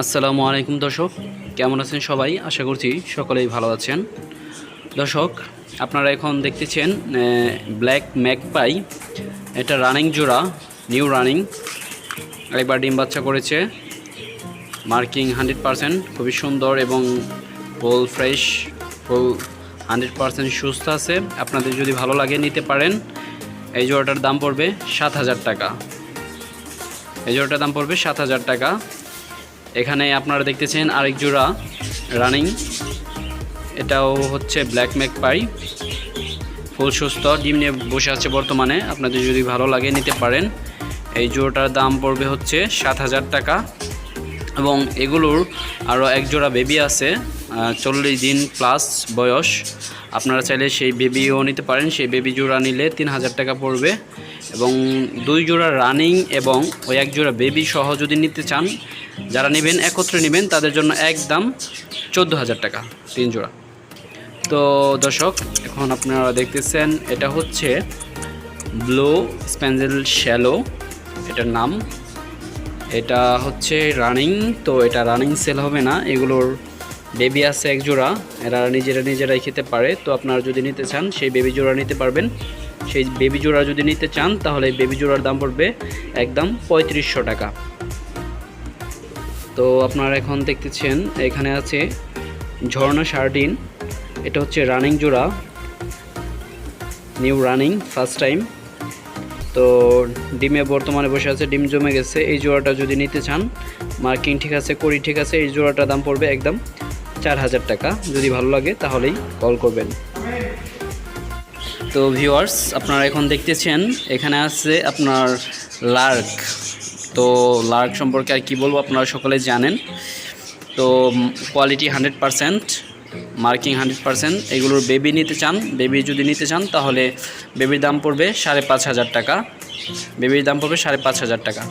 আসসালামু আলাইকুম দর্শক, কেমন আছেন সবাই? আশা করছি সকলেই ভালো আছেন। দর্শক, আপনারা এখন দেখতেছেন ব্ল্যাক ম্যাকপাই এটা রানিং জোড়া নিউ রানিং একবার ডিম বাচ্চা করেছে মার্কিং হান্ড্রেড পারসেন্ট খুবই সুন্দর এবং full fresh full hundred percent সুস্থ আছে। আপনাদের যদি ভালো লাগে নিতে পারেন, এই জোড়াটার দাম পড়বে সাত হাজার টাকা। এই জোড়াটার দাম পড়বে সাত হাজার টাকা। এখানে আপনারা দেখতেছেন আরেক জোড়া রানিং এটাও হচ্ছে ব্ল্যাক ম্যাক পাই ফুল সুস্থ, ডিম নিয়ে বসে আছে বর্তমানে। আপনাদের যদি ভালো লাগে নিতে পারেন। এই জোড়াটার দাম পড়বে হচ্ছে সাত হাজার টাকা। এবং এগুলোর আরও এক জোড়া বেবি আছে চল্লিশ দিন প্লাস বয়স। আপনারা চাইলে সেই বেবিও নিতে পারেন। সেই বেবি জোড়া নিলে তিন হাজার টাকা পড়বে। এবং দুই জোড়া রানিং এবং ওই এক জোড়া বেবি সহ যদি নিতে চান, যারা নেবেন, একত্রে নেবেন, তাদের জন্য একদম চোদ্দ হাজার টাকা তিন জোড়া। তো দর্শক, এখন আপনারা দেখতেছেন, এটা হচ্ছে ব্লু স্প্যান্ডেল শ্যালো। এটার নাম। এটা হচ্ছে রানিং। তো এটা রানিং সেল হবে না। এগুলোর বেবি আছে এক জোড়া, এরা নিজেরা নিজেরাই খেতে পারে, তো আপনারা যদি নিতে চান, সেই বেবি জোড়া নিতে পারবেন। সেই বেবি জোড়া যদি নিতে চান, তাহলে বেবি জোড়ার দাম পড়বে একদম পঁয়ত্রিশশো টাকা। তো আপনারা এখন দেখতেছেন, এখানে আছে ঝর্ণা শার্টিন এটা হচ্ছে রানিং জোড়া, নিউ রানিং, ফার্স্ট টাইম। তো ডিমে বর্তমানে বসে আছে, ডিম জমে গেছে, এই জোড়াটা যদি নিতে চান, মার্কিং ঠিক আছে, করি ঠিক আছে, এই জোড়াটার দাম পড়বে একদম চার হাজার টাকা। যদি ভালো লাগে, তাহলেই কল করবেন। তো ভিউয়ার্স আপনারা এখন দেখতেছেন, এখানে আছে আপনার লার্ক তো লার্ক সম্পর্কে আর কি বলব, আপনারা সকলে জানেন। তো quality hundred percent marking hundred percent এগুলোর বেবি নিতে চান বেবি যদি নিতে চান, তাহলে বেবির দাম পড়বে সাড়ে পাঁচ হাজার টাকা। বেবির দাম পড়বে সাড়ে পাঁচ হাজার টাকা।